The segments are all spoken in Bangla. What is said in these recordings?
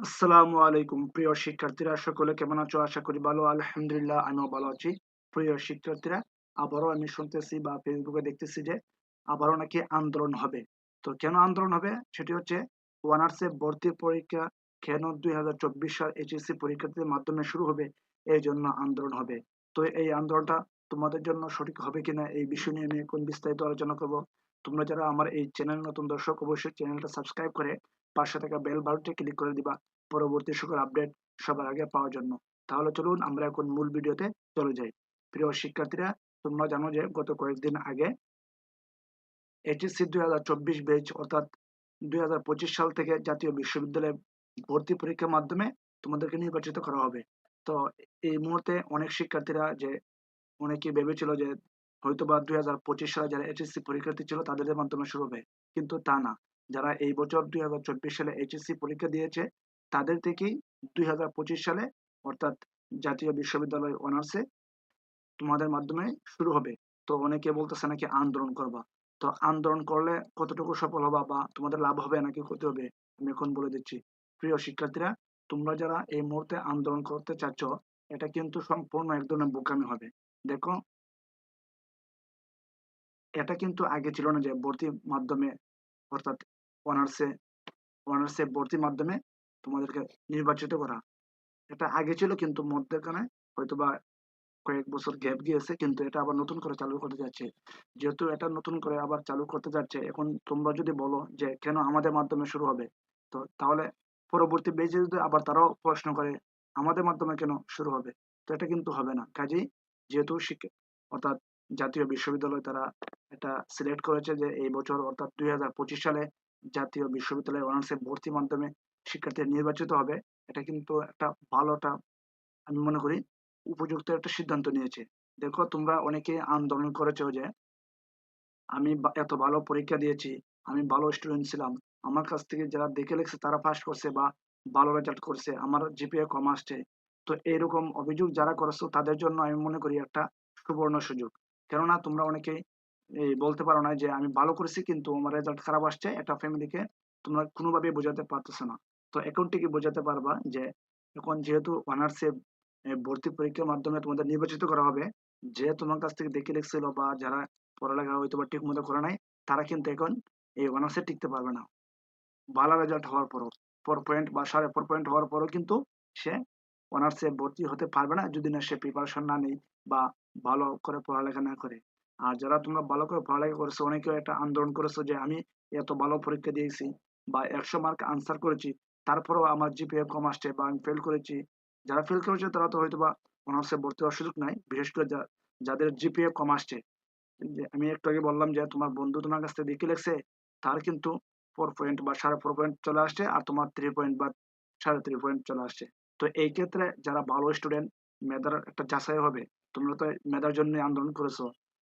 আসসালামু আলাইকুম, প্রিয় শিক্ষার্থীরা। সকলে কেমন আছো? আশা করি ভালো। আলহামদুলিল্লাহ, আমিও ভালো আছি। প্রিয় শিক্ষার্থীরা, আবারও আমি শুনতেছি বা ফেসবুকে দেখতেছি যে আবারও নাকি আন্দোলন হবে। তো কেন আন্দোলন হবে? সেটি হচ্ছে অনার্সে ভর্তি পরীক্ষা কেন দুই হাজার চব্বিশ সাল এইচএসসি পরীক্ষার্থীদের মাধ্যমে শুরু হবে? এই জন্য আন্দোলন হবে। তো এই আন্দোলনটা তোমাদের জন্য সঠিক হবে কিনা এই বিষয় নিয়ে আমি এখন বিস্তারিত আলোচনা করব। তোমরা যারা আমার এই চ্যানেল নতুন দর্শক, অবশ্যই চ্যানেলটা সাবস্ক্রাইব করে পাশে থাকা বেল বাটনটি ক্লিক করে দিবা পরবর্তী সকল আপডেট সবার আগে পাওয়ার জন্য। তাহলে চলুন আমরা এখন মূল ভিডিওতে চলে যাই। প্রিয় শিক্ষার্থীরা, তোমরা জানো যে গত কয়েকদিন আগে এইচএসসি দুই হাজার চব্বিশ বেচ অর্থাৎ দুই হাজার পঁচিশ সাল থেকে জাতীয় বিশ্ববিদ্যালয়ে ভর্তি পরীক্ষার মাধ্যমে তোমাদেরকে নির্বাচিত করা হবে। তো এই মুহূর্তে অনেক শিক্ষার্থীরা যে অনেকে ভেবেছিল যে হয়তো বা দুই হাজার পঁচিশ সালে যারা এইচএসসি পরীক্ষার্থী ছিল তাদের মাধ্যমে শুরু হবে, কিন্তু তা না। যারা এই বছর দুই হাজার চব্বিশ সালে এইচএসসি পরীক্ষা দিয়েছে, তাদের থেকেই দুই হাজার পঁচিশ সালে অর্থাৎ জাতীয় বিশ্ববিদ্যালয় অনার্সে তোমাদের মাধ্যমে শুরু হবে। তো অনেকে বলতেছে নাকি আন্দোলন করবা। তো আন্দোলন করলে কতটুকু সফল হবা বা তোমাদের লাভ হবে নাকি ক্ষতি হবে, আমি এখন বলে দিচ্ছি। প্রিয় শিক্ষার্থীরা, তোমরা যারা এই মুহূর্তে আন্দোলন করতে চাচ্ছ, এটা কিন্তু সম্পূর্ণ এক ধরনের বোকামি হবে। দেখো, এটা কিন্তু আগে ছিল না যে ভর্তির মাধ্যমে অর্থাৎ অনার্সে অনার্সে ভর্তির মাধ্যমে তোমাদেরকে নির্বাচিত করা। এটা আগে ছিল কিন্তু মধ্যখানে হয়তো বা কয়েক বছর গ্যাপ গিয়েছে, কিন্তু এটা আবার নতুন করে চালু করতে যাচ্ছে। যেহেতু এটা নতুন করে আবার চালু করতে যাচ্ছে, এখন তোমরা যদি বলো যে কেন আমাদের মাধ্যমে শুরু হবে, তো তাহলে পরবর্তী বেজে যদি আবার তারাও প্রশ্ন করে, আমাদের মাধ্যমে কেন শুরু হবে? তো এটা কিন্তু হবে না। কাজেই যেহেতু শিক্ষা, অর্থাৎ জাতীয় বিশ্ববিদ্যালয় তারা এটা সিলেক্ট করেছে যে এই বছর অর্থাৎ দুই হাজার পঁচিশ সালে জাতীয় বিশ্ববিদ্যালয়ে অনার্সের ভর্তি মাধ্যমে শিক্ষার্থী নির্বাচিত হবে। এটা কিন্তু একটা ভালো একটা, আমি মনে করি, উপযুক্ত একটা সিদ্ধান্ত নিয়েছে। দেখো, তোমরা অনেকে আন্দোলন করেছ যে, আমি এত ভালো পরীক্ষা দিয়েছি, আমি ভালো স্টুডেন্ট ছিলাম। আমার কাছ থেকে যারা দেখে লেগছে তারা পাস করছে বা ভালো রেজাল্ট করছে, আমার জিপিএ কম আসছে। তো এরকম অভিযোগ যারা করেছ, তাদের জন্য আমি মনে করি একটা সুবর্ণ সুযোগ। কেননা, তোমরা অনেকে এই বলতে পারো না যে আমি ভালো করেছি কিন্তু আমার রেজাল্ট খারাপ আসছে, একটা ফ্যামিলিকে তোমরা কোনোভাবে বোঝাতে পারতেছো না। তো এখন থেকে বোঝাতে পারবা যে এখন যেহেতু অনার্সে ভর্তি পরীক্ষার মাধ্যমে তোমাদের নির্বাচিত করা হবে, যে তোমার কাছ থেকে দেখে রেখেছিল বা যারা পড়ালেখা হয়তো বা ঠিক মতো করে নাই, তারা কিন্তু এখন এই অনার্সে টিকতে পারবে না। ভালো রেজাল্ট হওয়ার পরও ফোর পয়েন্ট বা সাড়ে ফোর পয়েন্ট হওয়ার পরও কিন্তু সে অনার্সে ভর্তি হতে পারবে না যদি না সে প্রিপারেশন না নেই বা ভালো করে পড়ালেখা না করে। আর যারা তোমরা ভালো করে পড়ালেখা করেছ অনেকে একটা আন্দোলন করেছ যে আমি এত ভালো পরীক্ষা দিয়েছি বা একশো মার্ক আনসার করেছি, তারপরেও আমার জিপিএ কম আসছে বা আমি ফেল করেছি। যারা ফেল করেছে, তারা তো হয়তো বা অনার্সে ভর্তি হওয়ার সুযোগ নাই, বিশেষ করে যাদের জিপিএ কম আসছে। আমি একটু আগে বললাম যে তোমার বন্ধু তোমার কাছ থেকে দেখে লেগছে তার কিন্তু ফোর পয়েন্ট বা সাড়ে ফোর পয়েন্ট চলে আসছে আর তোমার থ্রি পয়েন্ট বা সাড়ে থ্রি পয়েন্ট চলে আসছে। তো এই ক্ষেত্রে যারা ভালো স্টুডেন্ট মেধার একটা যাচাই হবে। তোমরা তো মেধার জন্য আন্দোলন করেছ।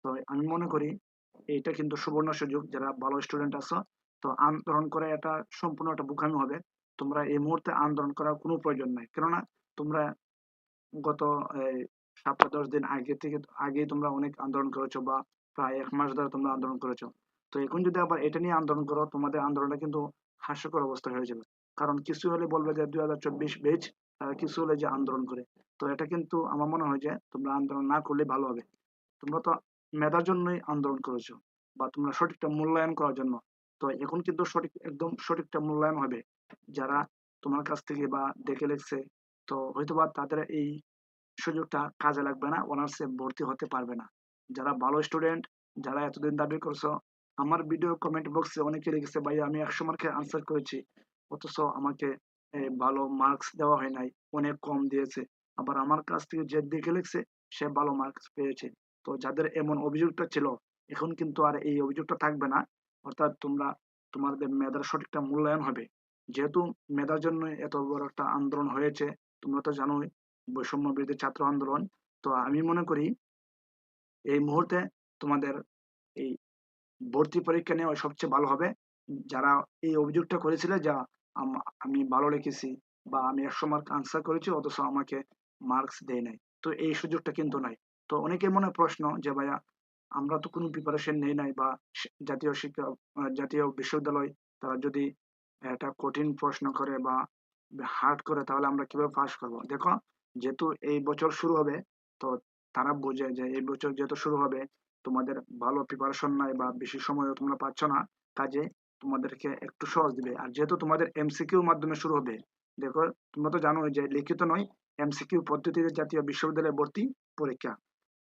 তো আমি মনে করি এইটা কিন্তু সুবর্ণ সুযোগ, যারা ভালো স্টুডেন্ট আছো। তো আন্দোলন করে এটা সম্পূর্ণ একটা বুকামি হবে। তোমরা এই মুহূর্তে আন্দোলন করার কোনো প্রয়োজন নাই। কেননা তোমরা গত সপ্তাহ দশ দিন আগে থেকে, আগেই তোমরা অনেক আন্দোলন করেছ বা প্রায় এক মাস ধরে তোমরা আন্দোলন করেছ। তো এখন যদি আবার এটা নিয়ে আন্দোলন করো, তোমাদের আন্দোলনটা কিন্তু হাস্যকর অবস্থা হয়ে যাবে। কারণ কিছু হলে বলবে যে দুই হাজার চব্বিশ বেচ কিছু হলে যে আন্দোলন করে। তো এটা কিন্তু আমার মনে হয় যে তোমরা আন্দোলন না করলে ভালো হবে। তোমরা তো মেধার জন্যই আন্দোলন করেছ বা তোমরা সঠিকটা মূল্যায়ন করার জন্য। তো এখন কিন্তু সঠিক, একদম সঠিকটা মূল্যায়ন হবে। যারা তোমার কাছ থেকে বা দেখে লেগছে তো হয়তো বা তাদের এই সুযোগটা কাজে লাগবে না, অনার্সে ভর্তি হতে পারবে না। যারা ভালো স্টুডেন্ট, যারা এতদিন দাবি করছ, আমার ভিডিও কমেন্ট বক্সে অনেকে লিখেছে, ভাই, আমি একশো মার্কে আনসার করেছি, অথচ আমাকে ভালো মার্কস দেওয়া হয় নাই, অনেক কম দিয়েছে। আবার আমার কাছ থেকে যে দেখে লিখছে, সে ভালো মার্কস পেয়েছে। তো যাদের এমন অভিযোগটা ছিল, এখন কিন্তু আর এই অভিযোগটা থাকবে না। অর্থাৎ তোমরা, তোমাদের মেধার সঠিকটা মূল্যায়ন হবে। যেহেতু মেধার জন্য এত বড় একটা আন্দোলন হয়েছে, তোমরা তো জানোই বৈষম্য বিরোধী ছাত্র আন্দোলন। তো আমি মনে করি, এই মুহূর্তে তোমাদের এই ভর্তি পরীক্ষা নেওয়া সবচেয়ে ভালো হবে। যারা এই অভিযোগটা করেছিল যা আমি ভালো লিখেছি বা আমি একশো মার্ক আনসার করেছি, অথচ আমাকে মার্কস দেয় নাই। তো এই সুযোগটা কিন্তু নাই তো অনেকের মনে প্রশ্ন যে, ভাইয়া, আমরা তো কোনো প্রিপারেশন নেই নাই বা জাতীয় শিক্ষা জাতীয় বিশ্ববিদ্যালয় তারা যদি একটা কঠিন প্রশ্ন করে বা হার্ড করে তাহলে আমরা কীভাবে পাস করব? দেখো, যেহেতু এই বছর শুরু হবে, তো তারা বোঝে যে, এই বছর যেহেতু শুরু হবে, তোমাদের ভালো প্রিপারেশন নাই বা বেশি সময়ও তোমরা পাচ্ছ না, কাজে তোমাদেরকে একটু সহজ দিবে। আর যেহেতু তোমাদের এমসিকিউর মাধ্যমে শুরু হবে, দেখো, তোমরা তো জানো যে, লিখিত নয় এমসিকিউ পদ্ধতিতে জাতীয় বিশ্ববিদ্যালয়ে ভর্তি পরীক্ষা।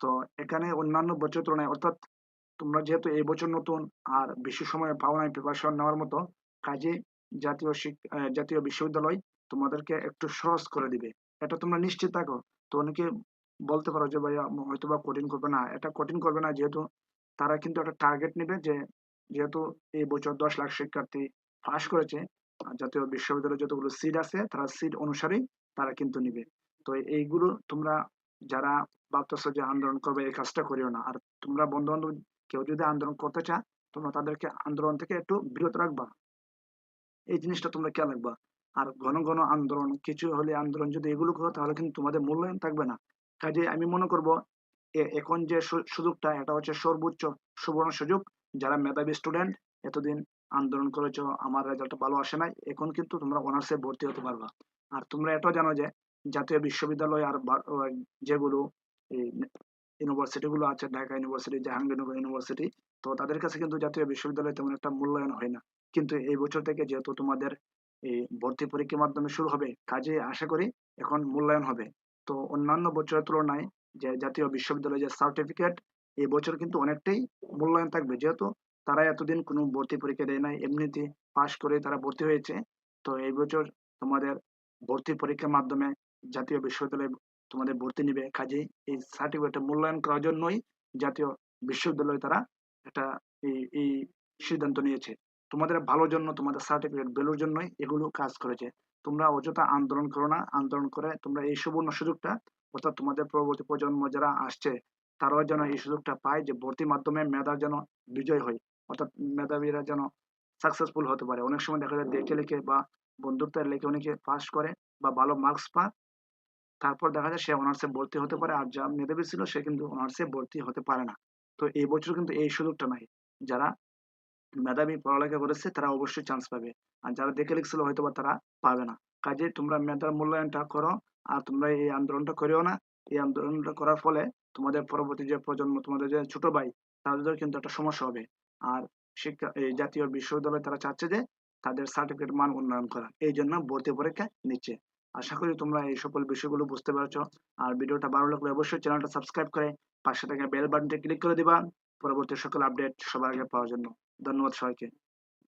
তো এখানে অন্যান্য বছর তুলনায়, অর্থাৎ তোমরা যেহেতু এই বছর নতুন আর বেশি সময় পাও নাই প্রিপারেশন নেওয়ার মতো, কাজে জাতীয় শিক্ষা জাতীয় বিশ্ববিদ্যালয় তোমাদেরকে একটু সহজ করে দিবে। এটা তোমরা নিশ্চিত থাকো। তো অনেকে বলতে পারো যে, ভাইয়া হয়তো বা কঠিন করবে না। এটা কঠিন করবে না, যেহেতু তারা কিন্তু একটা টার্গেট নেবে যে, যেহেতু এই বছর দশ লাখ শিক্ষার্থী পাস করেছে জাতীয় বিশ্ববিদ্যালয়ে যতগুলো সিট আছে, তারা সিট অনুসারেই তারা কিন্তু নিবে। তো এইগুলো তোমরা যারা ভাবতেছো যে আন্দোলন করবে, এই কাজটা করিও না। আর তোমরা বন্ধু বান্ধব কেউ যদি আন্দোলন করতে চা তোমরা তাদেরকে আন্দোলন থেকে একটু বিরত রাখবা। এই জিনিসটা তোমরা খেয়াল রাখবা। আর ঘন ঘন আন্দোলন, কিছু হলে আন্দোলন যদি এগুলো করো, তাহলে কিন্তু তোমাদের মূল্যায়ন থাকবে না। কাজে আমি মনে করব এখন যে সুযোগটা, এটা হচ্ছে সর্বোচ্চ সুবর্ণ সুযোগ। যারা মেধাবী স্টুডেন্ট এতদিন আন্দোলন করেছ, আমার রেজাল্ট ভালো আসে নাই, এখন কিন্তু তোমরা অনার্সে ভর্তি হতে পারবা। আর তোমরা এটাও জানো যে, জাতীয় বিশ্ববিদ্যালয় আর যেগুলো ইউনিভার্সিটি গুলো আছে, ঢাকা ইউনিভার্সিটি, জাহাঙ্গীরনগর ইউনিভার্সিটি, তো তাদের কাছে কিন্তু জাতীয় বিশ্ববিদ্যালয় তেমন একটা মূল্যায়ন হয় না। কিন্তু এই বছর থেকে যেহেতু তোমাদের এই ভর্তি পরীক্ষার মাধ্যমে শুরু হবে, কাজে আশা করি এখন মূল্যায়ন হবে। তো অন্যান্য বছরের তুলনায় যে জাতীয় বিশ্ববিদ্যালয় যে সার্টিফিকেট এই বছর কিন্তু অনেকটাই মূল্যায়ন থাকবে। যেহেতু তারা এতদিন কোনো ভর্তি পরীক্ষা দেয় নাই, এমনিতে পাশ করে তারা ভর্তি হয়েছে। তো এই বছর তোমাদের ভর্তি পরীক্ষার মাধ্যমে জাতীয় বিশ্ববিদ্যালয়ে তোমাদের ভর্তি নিবে। কাজে এই সার্টিফিকেট মূল্যায়ন করার জন্যই জাতীয় বিশ্ববিদ্যালয় তারা একটা এই সিদ্ধান্ত নিয়েছে। তোমাদের ভালোর জন্য, তোমাদের সার্টিফিকেট ভ্যালুর জন্যই এগুলো কাজ করেছে। তোমরা অযথা আন্দোলন করো না। আন্দোলন করে তোমরা এই সুবর্ণ সুযোগটা, অর্থাৎ তোমাদের পরবর্তী প্রজন্ম যারা আসছে, তারাও যেন এই সুযোগটা পায় যে ভর্তির মাধ্যমে মেধার যেন বিজয় হয়। অর্থাৎ মেধাবীরা যেন সাকসেসফুল হতে পারে। অনেক সময় দেখা যায় দেখে লিখে বা বন্ধুত্বের লিখে অনেকে পাস করে বা ভালো মার্কস পায়। তারপর দেখা যায় সে অনার্সে ভর্তি হতে পারে আর যা মেধাবী ছিল সে কিন্তু অনার্সে ভর্তি হতে পারে না। তো এই বছর কিন্তু এই সুযোগটা নাই। যারা মেধাবী পড়ালেখা করেছে তারা অবশ্যই চান্স পাবে। আর যারা দেখে লিখছিল হয়তো বা তারা পাবে না। কাজে তোমরা মেধার মূল্যায়নটা করো আর তোমরা এই আন্দোলনটা করিও না। এই আন্দোলনটা করার ফলে তোমাদের পরবর্তী যে প্রজন্ম, তোমাদের যে ছোট ভাই তাদের কিন্তু একটা সমস্যা হবে। আর শিক্ষা, এই জাতীয় বিশ্ববিদ্যালয় তারা চাচ্ছে যে তাদের সার্টিফিকেট মান উন্নয়ন করা এই জন্য ভর্তি পরীক্ষা নিচ্ছে। আশা করি তোমরা এই সকল বিষয়গুলো বুঝতে পারছ। আর ভিডিওটা ভালো লাগলে অবশ্যই চ্যানেলটা সাবস্ক্রাইব করে পাশে থাকা বেল বাটনটি ক্লিক করে দিবা। পরবর্তী সকল আপডেট সবার আগে পাওয়ার জন্য। ধন্যবাদ সবাইকে।